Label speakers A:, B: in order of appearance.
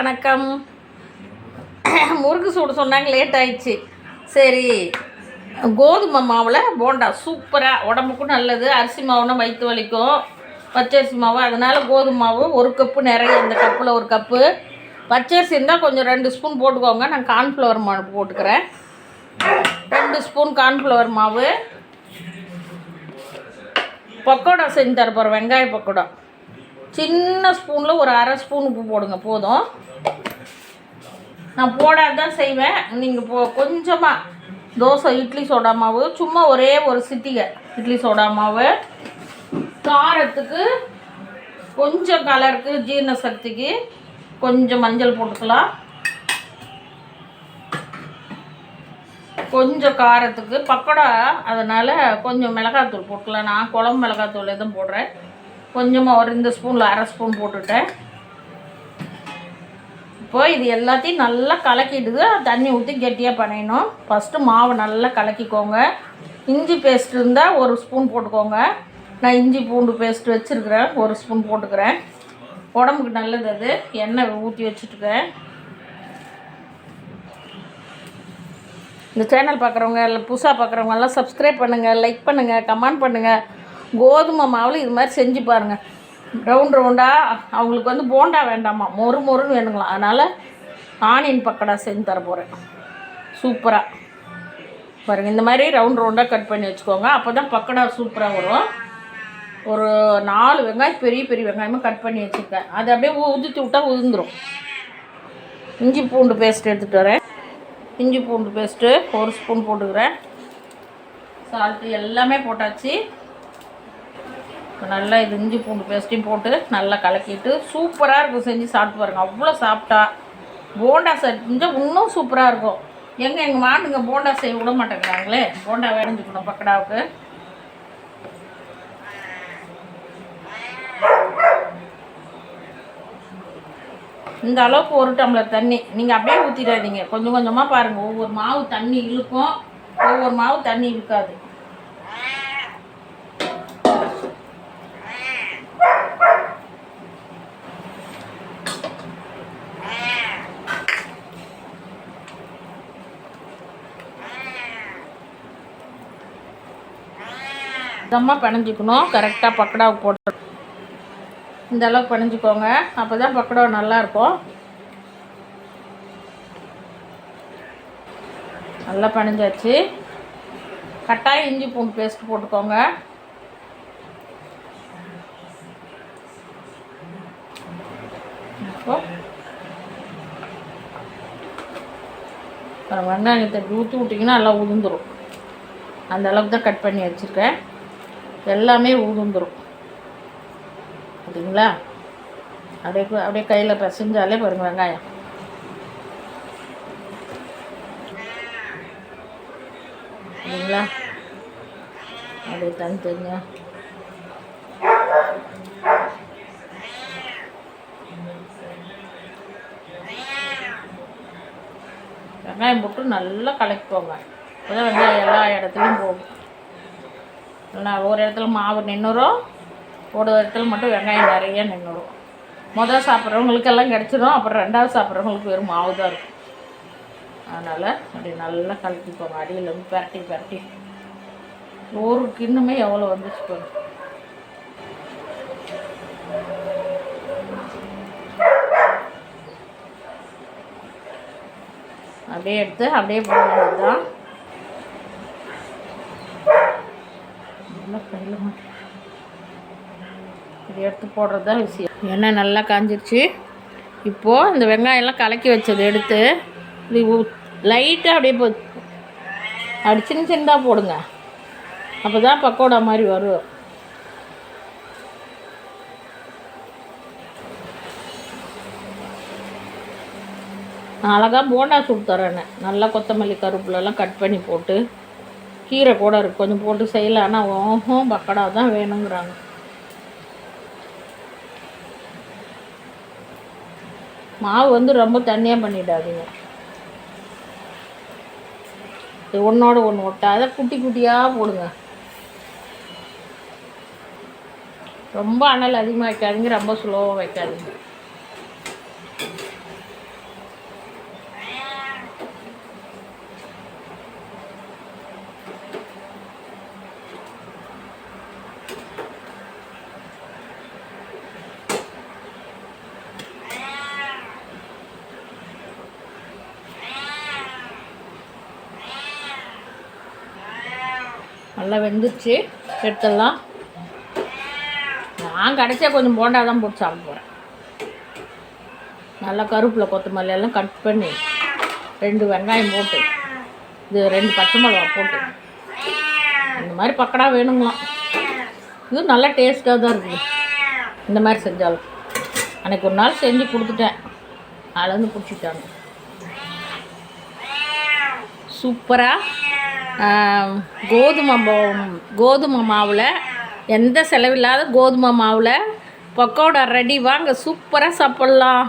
A: வணக்கம். முறுக்கு சூடு சொன்னாங்க லேட் ஆயிடுச்சு. சரி கோதுமை மாவில் போண்டா சூப்பராக உடம்புக்கும் நல்லது. அரிசி மாவுனா வயிற்று வலிக்கும். பச்சரிசி மாவு. அதனால் கோதுமை மாவு ஒரு கப்பு நிறைய இந்த கப்பில் ஒரு கப்பு. பச்சரிசி இருந்தால் கொஞ்சம் ரெண்டு ஸ்பூன் போட்டுக்கோங்க. நான் கார்ன்ஃப்ளவர் மாவு போட்டுக்கிறேன். ரெண்டு ஸ்பூன் கார்ன்ஃப்ளவர் மாவு. பக்கோடா செஞ்சு தர வெங்காய பக்கோடா. சின்ன ஸ்பூனில் ஒரு அரை ஸ்பூன் உப்பு போடுங்க போதும். நான் போடாத தான் செய்வேன். நீங்கள் போ கொஞ்சமாக தோசை இட்லி சோடா மாவு சும்மா ஒரே ஒரு சிட்டிகை. இட்லி சோடா மாவு காரத்துக்கு கொஞ்சம் கலருக்கு ஜீரண சக்திக்கு கொஞ்சம் மஞ்சள் போட்டுக்கலாம். கொஞ்சம் காரத்துக்கு பக்கோடா அதனால் கொஞ்சம் மிளகாத்தூள் போட்டுக்கலாம். நான் குழம்பு மிளகாத்தூள் எதுவும் போடுறேன். கொஞ்சமாக ஒரு இந்த ஸ்பூனில் அரை ஸ்பூன் போட்டுட்டேன். இப்போ இது எல்லாத்தையும் நல்லா கலக்கிட்டு தண்ணி ஊற்றி கெட்டியாக பண்ணிடணும். ஃபஸ்ட்டு மாவு நல்லா கலக்கிக்கோங்க. இஞ்சி பேஸ்ட் இருந்தால் ஒரு ஸ்பூன் போட்டுக்கோங்க. நான் இஞ்சி பூண்டு பேஸ்ட் வச்சுருக்கிறேன். ஒரு ஸ்பூன் போட்டுக்கிறேன். உடம்புக்கு நல்லது அது. எண்ணெய் ஊற்றி வச்சுட்டுருக்கேன் இந்த சேனல் பார்க்குறவங்க இல்லை புதுசாக பார்க்குறவங்க எல்லாம் சப்ஸ்கிரைப் பண்ணுங்கள் லைக் பண்ணுங்கள் கமெண்ட் பண்ணுங்கள் கோதுமை மாவில் இது மாதிரி செஞ்சு பாருங்கள் ரவுண்ட் ரவுண்டாக அவங்களுக்கு வந்து போண்டா வேண்டாமா? மொறு மொறுன்னு வேணுங்களாம். அதனால் ஆனியன் பக்கடா செஞ்சு தர போகிறேன் சூப்பராக பாருங்கள் இந்த மாதிரி ரவுண்ட் ரவுண்டாக கட் பண்ணி வச்சுக்கோங்க. அப்போ தான் பக்கடா சூப்பராக வரும். ஒரு நாலு வெங்காயம் பெரிய பெரிய வெங்காயமாக கட் பண்ணி வச்சுருக்கேன் அதை அப்படியே உதுத்தி விட்டால் உதிர்ந்துடும் இஞ்சி பூண்டு பேஸ்ட் எடுத்துகிட்டு வரேன். இஞ்சி பூண்டு பேஸ்ட்டு ஒரு ஸ்பூன் போட்டுக்கிறேன். சால்ட்டு எல்லாமே போட்டாச்சு. நல்லா இது இஞ்சி பூண்டு பேஸ்ட்டையும் போட்டு நல்லா கலக்கிட்டு சூப்பராக இருக்கும். செஞ்சு சாப்பிட்டு பாருங்க. அவ்வளோ சாப்பிட்டா போண்டா செஞ்சால் இன்னும் சூப்பராக இருக்கும். எங்கே எங்கள் மாட்டுங்க போண்டா செய்ய விட மாட்டேங்கிறாங்களே. போண்டா வேணுஞ்சுக்கணும் பக்கடாவுக்கு. இந்த அளவுக்கு ஒரு டம்ளர் தண்ணி. நீங்கள் அப்படியே ஊற்றிடாதீங்க கொஞ்சம் கொஞ்சமாக பாருங்கள் ஒவ்வொரு மாவு தண்ணி இழுக்கும். ஒவ்வொரு மாவு தண்ணி இழுக்காது. இதமாக பிணைஞ்சிக்கணும். கரெக்டாக பக்கடாவுக்கு போட்டு. இந்த அளவுக்கு பிணைஞ்சிக்கோங்க. அப்போ தான் பக்கடாவை நல்லாயிருக்கும் நல்லா பிணைஞ்சாச்சு. கட்டாயம் இஞ்சி பூண்டு பேஸ்ட் போட்டுக்கோங்க. அப்போ. அப்புறம் வெங்காயத்தை ஊற்றி விட்டிங்கன்னா நல்லா உதிர்ந்துடும் அந்த அளவுக்கு தான் கட் பண்ணி வச்சுருக்கேன். எல்லாமே உதிர்ந்துடும் பார்த்தீங்களா அப்படியே அப்படியே கையில் பிசைஞ்சாலே பாருங்க வெங்காயம். சரிங்களா அப்படியே தனித்தனிங்க வெங்காயம் போட்டு நல்லா கலக்கிக்கோங்க. அப்போதான் வெங்காயம் எல்லா இடத்துலையும் போகும். நான் ஒரு இடத்துல மாவு நின்றுரும் ஒரு இடத்துல மட்டும் வெங்காயம் நிறைய நின்றுடும் முதல் சாப்பிட்றவங்களுக்கெல்லாம் கிடச்சிடும் அப்புறம் ரெண்டாவது சாப்பிட்றவங்களுக்கு வெறும் மாவு தான் இருக்கும். அதனால் அப்படி நல்லா கலக்கிக்கோங்க அடியில் வந்து பரட்டி பரட்டி. ஒரு இன்னுமே எவ்வளோ வந்துச்சு பாருங்க. அப்படியே எடுத்து அப்படியே போட தான் நல்லா கையில் மாட்டி இது எடுத்து போடுறது தான் விஷயம். எண்ணெய் நல்லா காஞ்சிருச்சு. இப்போது இந்த வெங்காயம்லாம் கலக்கி வச்சது எடுத்து லைட்டாக அப்படியே போ அப்படி சின்ன சின்னதாக போடுங்க. அப்போ தான் பக்கோடா மாதிரி வரும். நான் அழகாக போண்டா சுட்டு தரேன் நல்லா கொத்தமல்லி கருப்புலலாம் கட் பண்ணி போட்டு கீரை கூட இருக்குது கொஞ்சம் போட்டு செய்யலாம் ஆனால் ஓஹோ பக்கடா தான் வேணுங்கிறாங்க. மாவு வந்து ரொம்ப தண்ணியாக பண்ணிடாதீங்க. இது ஒன்றோட ஒன்று ஒட்டாத குட்டி குட்டியாக போடுங்க. ரொம்ப அனல் அதிகமாக வைக்காதீங்க ரொம்ப ஸ்லோவாக வைக்காதீங்க. நல்லா வெந்துருச்சு. எடுத்துடலாம். நான் கடைசியாக கொஞ்சம் போண்டா தான் போட்டு சாப்பிட போகிறேன் நல்லா கருவேப்பிலை கொத்தமல்லி எல்லாம் கட் பண்ணி ரெண்டு வெங்காயம் போட்டு இது ரெண்டு பச்சை மிளகா போட்டு. இந்த மாதிரி பக்கடா வேணுங்களாம். இது நல்லா டேஸ்ட்டாக தான் இருக்குது இந்த மாதிரி செஞ்சாலும். அன்னைக்கு ஒரு நாள் செஞ்சு கொடுத்துட்டேன். அதுலேருந்து பிடிச்சிட்டாங்க. சூப்பராக கோதுமை கோதுமை மாவில் எந்த செலவில்லாத கோதுமை மாவில் பக்கோடா ரெடி வாங்க சூப்பராக சாப்பிட்லாம்.